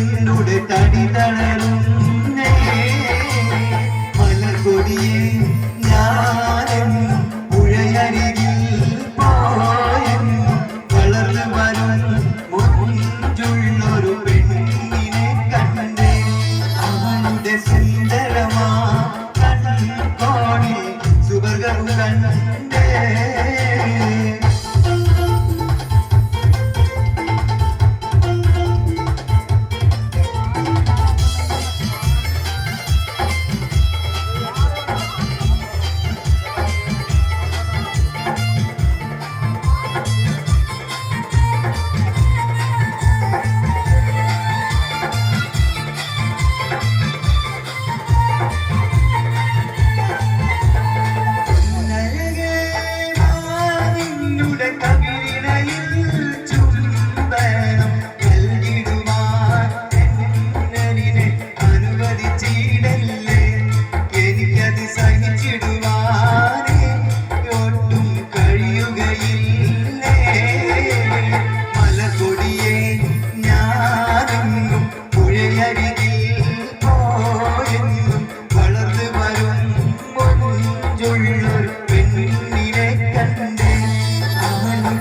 എന്തുടെ തടി തളരുന്നേ. മലകൊടിയെ ഞാനും പുഴയരികിൽ പോയൻ. വളർന്നു വരും മുഞ്ചുള്ളൊരു പെണ്ണിനെ കണ്ടേ അവളുടെ സുന്ദരമാ കണ്ണിൽ സുവർഗം കണ്ടേ.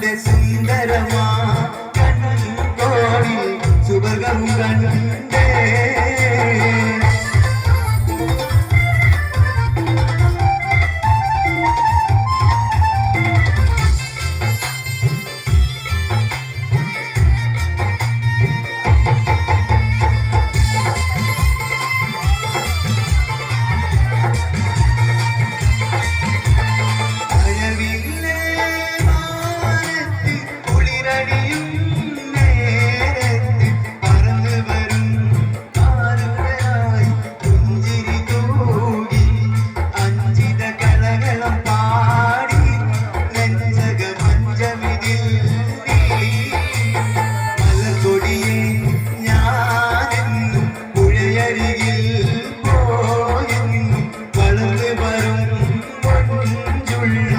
അവളുടെ പുഴയരികിൽ പോയി വളർന്നു വരും മൊഞ്ചുള്ളൊരു